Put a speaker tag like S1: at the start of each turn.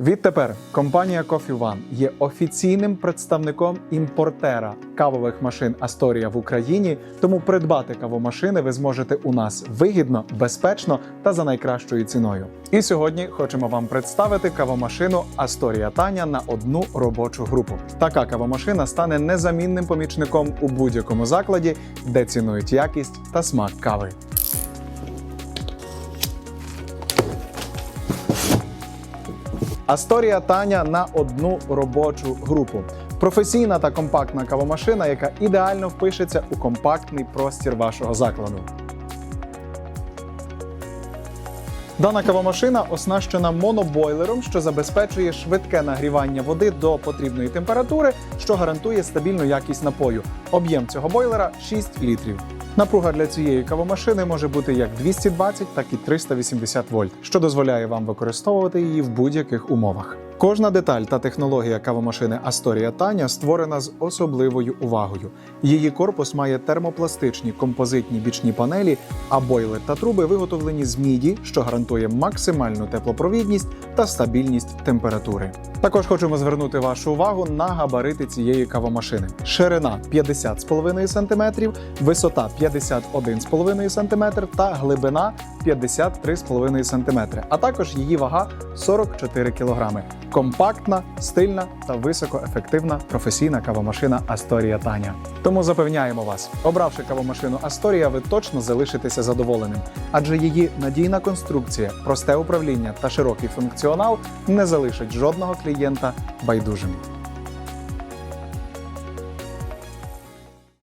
S1: Відтепер компанія Coffee One є офіційним представником імпортера кавових машин Astoria в Україні. Тому придбати кавомашини ви зможете у нас вигідно, безпечно та за найкращою ціною. І сьогодні хочемо вам представити кавомашину Astoria Таня на одну робочу групу. Така кавомашина стане незамінним помічником у будь-якому закладі, де цінують якість та смак кави. Асторія Таня на одну робочу групу. Професійна та компактна кавомашина, яка ідеально впишеться у компактний простір вашого закладу. Дана кавомашина оснащена монобойлером, що забезпечує швидке нагрівання води до потрібної температури, що гарантує стабільну якість напою. Об'єм цього бойлера 6 літрів. Напруга для цієї кавомашини може бути як 220, так і 380 вольт, що дозволяє вам використовувати її в будь-яких умовах. Кожна деталь та технологія кавомашини Astoria Tanya створена з особливою увагою. Її корпус має термопластичні композитні бічні панелі, а бойлер та труби виготовлені з міді, що гарантує максимальну теплопровідність та стабільність температури. Також хочемо звернути вашу увагу на габарити цієї кавомашини. Ширина 50,5 см, висота 51,5 см та глибина 53,5 см, а також її вага 44 кг. Компактна, стильна та високоефективна професійна кавомашина Асторія Таня. Тому запевняємо вас, обравши кавомашину Асторія, ви точно залишитеся задоволеним, адже її надійна конструкція, просте управління та широкий функціонал не залишать жодного клієнта байдужим.